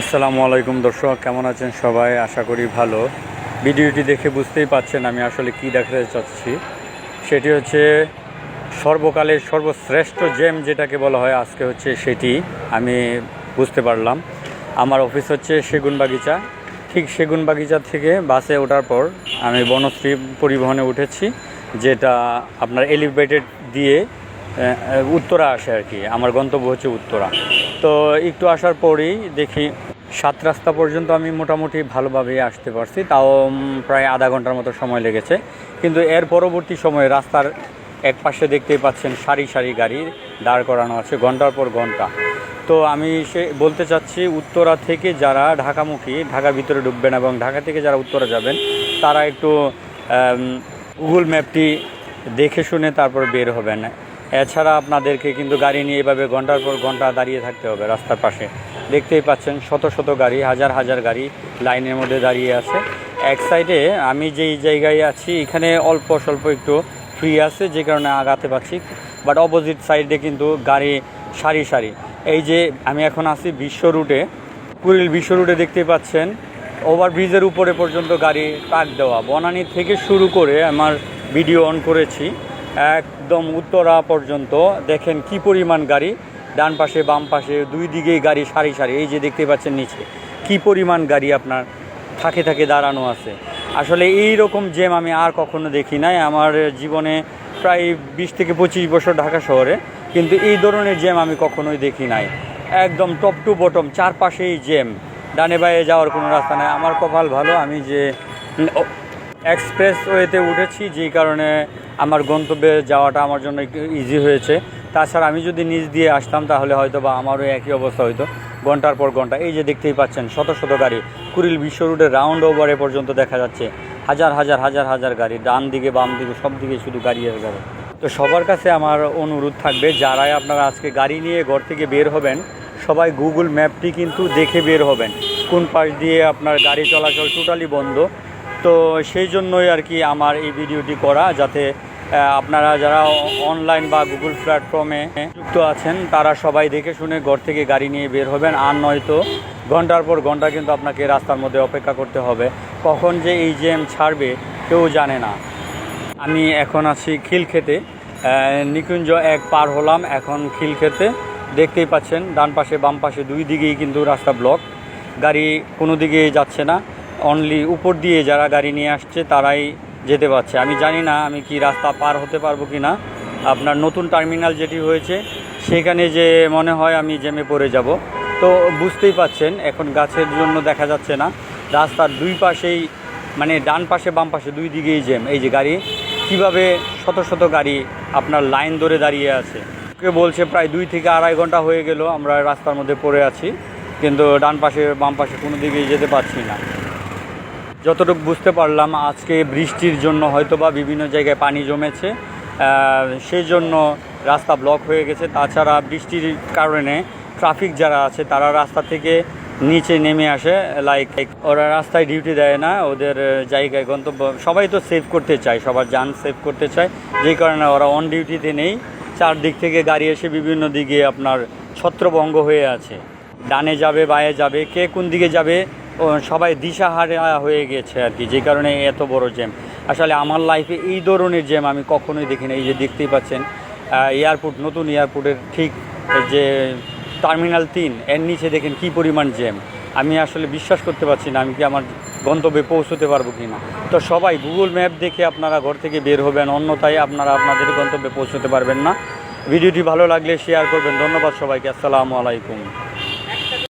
আসসালামু আলাইকুম দর্শক, কেমন আছেন সবাই? আশা করি ভালো। ভিডিওটি দেখে বুঝতেই পাচ্ছেন আমি আসলে কি দেখাতে চাচ্ছি। সেটি হচ্ছে সর্বকালের সর্বশ্রেষ্ঠ জেম যেটাকে বলা হয়, আজকে হচ্ছে সেটি আমি বুঝতে পারলাম। আমার অফিস হচ্ছে সেগুন বাগিচা। ঠিক সেগুন বাগিচা থেকে বাসে ওঠার পর আমি বনশ্রী পরিবহনে উঠেছি, যেটা আপনার এলিভেটেড দিয়ে উত্তরা আসে আর কি। আমার গন্তব্য হচ্ছে উত্তরা। তো একটু আসার পরেই দেখি সাত রাস্তা পর্যন্ত আমি মোটামুটি ভালোভাবেই আসতে পারছি। তাও প্রায় আধা ঘণ্টার মতো সময় লেগেছে। কিন্তু এর পরবর্তী সময়ে রাস্তার এক পাশে দেখতেই পাচ্ছেন সারি সারি গাড়ি দাঁড় করানো আছে ঘণ্টার পর ঘণ্টা। তো আমি সে বলতে চাচ্ছি, উত্তরা থেকে যারা ঢাকামুখী, ঢাকার ভিতরে ঢুকবেন এবং ঢাকা থেকে যারা উত্তরা যাবেন, তারা একটু গুগল ম্যাপটি দেখে শুনে তারপর বের হবেন। এছাড়া আপনাদেরকে কিন্তু গাড়ি নিয়ে এভাবে ঘণ্টার পর ঘণ্টা দাঁড়িয়ে থাকতে হবে রাস্তার পাশে। দেখতেই পাচ্ছেন শত শত গাড়ি, হাজার হাজার গাড়ি লাইনের মধ্যে দাঁড়িয়ে আছে। এক সাইডে আমি যেই জায়গায় আছি, এখানে অল্প স্বল্প একটু ফ্রি আছে, যে কারণে আগাতে পারছি। বাট অপোজিট সাইডে কিন্তু গাড়ি সারি সারি। এই যে আমি এখন আছি বিশ্ব রুটে কুড়িল বিশ্ব রুটে দেখতে পাচ্ছেন ওভারব্রিজের উপরে পর্যন্ত গাড়ি টাক দেওয়া। বনানি থেকে শুরু করে আমার ভিডিও অন করেছি। একদম উত্তরা পর্যন্ত। দেখেন কি পরিমাণ গাড়ি। ডান পাশে, বাম পাশে, দুই দিকেই গাড়ি সারি সারি। এই যে দেখতে পাচ্ছেন নিচে, কি পরিমাণ গাড়ি আপনার থাকে থাকে দাঁড়ানো আছে। আসলে এই রকম জ্যাম আমি আর কখনো দেখি নাই। আমার জীবনে প্রায় বিশ থেকে পঁচিশ বছর ঢাকা শহরে। কিন্তু এই ধরনের জ্যাম আমি কখনোই দেখি নাই। একদম টপ টু বটম চারপাশেই জ্যাম। ডানে বাইরে যাওয়ার কোনো রাস্তা নাই। আমার কপাল ভালো। আমি যে এক্সপ্রেস ওয়েতে উঠেছি, যেই কারণে আমার গন্তব্যে যাওয়াটা আমার জন্য ইজি হয়েছে। তাছাড়া আমি যদি নিচ দিয়ে আসতাম, তাহলে হয়তো বা আমারও একই অবস্থা হইতো, ঘণ্টার পর ঘণ্টা। এই যে দেখতেই পাচ্ছেন, শত শত গাড়ি। কুড়িল বিশ্ব রুটের রাউন্ড ওভারে পর্যন্ত দেখা যাচ্ছে, হাজার হাজার হাজার হাজার গাড়ি। ডান দিকে, বাম দিকে, সব দিকে শুধু গাড়ি আর গাড়ি তো সবার কাছে আমার অনুরোধ থাকবে, যারাই আপনারা আজকে গাড়ি নিয়ে ঘর থেকে বের হবেন, সবাই গুগল ম্যাপটি কিন্তু দেখে বের হবেন। কোন পাশ দিয়ে আপনার গাড়ি চলাচল টোটালি বন্ধ তো সেই জন্যই আর কি আমার এই ভিডিওটি করা, যাতে আপনারা যারা অনলাইন বা গুগল প্ল্যাটফর্মে যুক্ত আছেন, তারা সবাই দেখে শুনে ঘর থেকে গাড়ি নিয়ে বের হবেন। আর নয়তো ঘণ্টার পর ঘণ্টা কিন্তু আপনাকে রাস্তার মধ্যে অপেক্ষা করতে হবে। কখন যে এই জ্যাম ছাড়বে, কেউ জানে না। আমি এখন আছি খিলক্ষেতে। নিকুঞ্জ এক পার হলাম এখন খিলক্ষেতে। দেখতেই পাচ্ছেন, ডান পাশে, বাম পাশে দুই দিকেই কিন্তু রাস্তা ব্লক। গাড়ি কোনো দিকে যাচ্ছে না। অনলি উপর দিয়ে যারা গাড়ি নিয়ে আসছে তারাই যেতে পারছে। আমি জানি না আমি কি রাস্তা পার হতে পারব কি না আপনার নতুন টার্মিনাল যেটি হয়েছে, সেখানে যে মনে হয় আমি জেমে পড়ে যাব। তো বুঝতেই পাচ্ছেন, এখন গাছের জন্য দেখা যাচ্ছে না। রাস্তার দুই পাশেই মানে ডান পাশে, বাম পাশে দুই দিকেই জ্যাম। এই যে গাড়ি, কীভাবে শত শত গাড়ি আপনার লাইন ধরে দাঁড়িয়ে আছে। কে বলছে প্রায় দুই থেকে আড়াই ঘণ্টা হয়ে গেল, আমরা রাস্তার মধ্যে পড়ে আছি। কিন্তু ডান পাশে, বাম পাশে কোনো দিকেই যেতে পারছি না। যতটুকু বুঝতে পারলাম, আজকে বৃষ্টির জন্য হয়তো বা বিভিন্ন জায়গায় পানি জমেছে সেই জন্য রাস্তা ব্লক হয়ে গেছে। তাছাড়া বৃষ্টির কারণে ট্রাফিক যারা আছে, তারা রাস্তা থেকে নিচে নেমে আসে লাইক ওরা রাস্তায় ডিউটি দেয় না, ওদের জায়গায় গন্তব্য, সবাই তো সেভ করতে চায়, সবার যান সেভ করতে চায়। যেই কারণে ওরা অন ডিউটিতে নেই। চারদিক থেকে গাড়ি এসে বিভিন্ন দিকে আপনার ছত্রভঙ্গ হয়ে আছে। ডানে যাবে, বায়ে যাবে, কে কোন দিকে যাবে সবাই দিশাহারা হয়ে গেছে আর কি, যে কারণে এত বড় জ্যাম। আসলে আমার লাইফে এই ধরনের জ্যাম আমি কখনোই দেখি না এই যে দেখতেই পাচ্ছেন এয়ারপোর্ট নতুন এয়ারপোর্টের ঠিক যে টার্মিনাল তিন, এর নিচে দেখেন কি পরিমাণ জ্যাম। আমি আসলে বিশ্বাস করতে পারছি না, আমি কি আমার গন্তব্যে পৌঁছতে পারব কি না। তো সবাই গুগল ম্যাপ দেখে আপনারা ঘর থেকে বের হবেন, অন্যথায় আপনারা আপনাদের গন্তব্যে পৌঁছতে পারবেন না। ভিডিওটি ভালো লাগলে শেয়ার করবেন। ধন্যবাদ সবাইকে, আসসালামু আলাইকুম।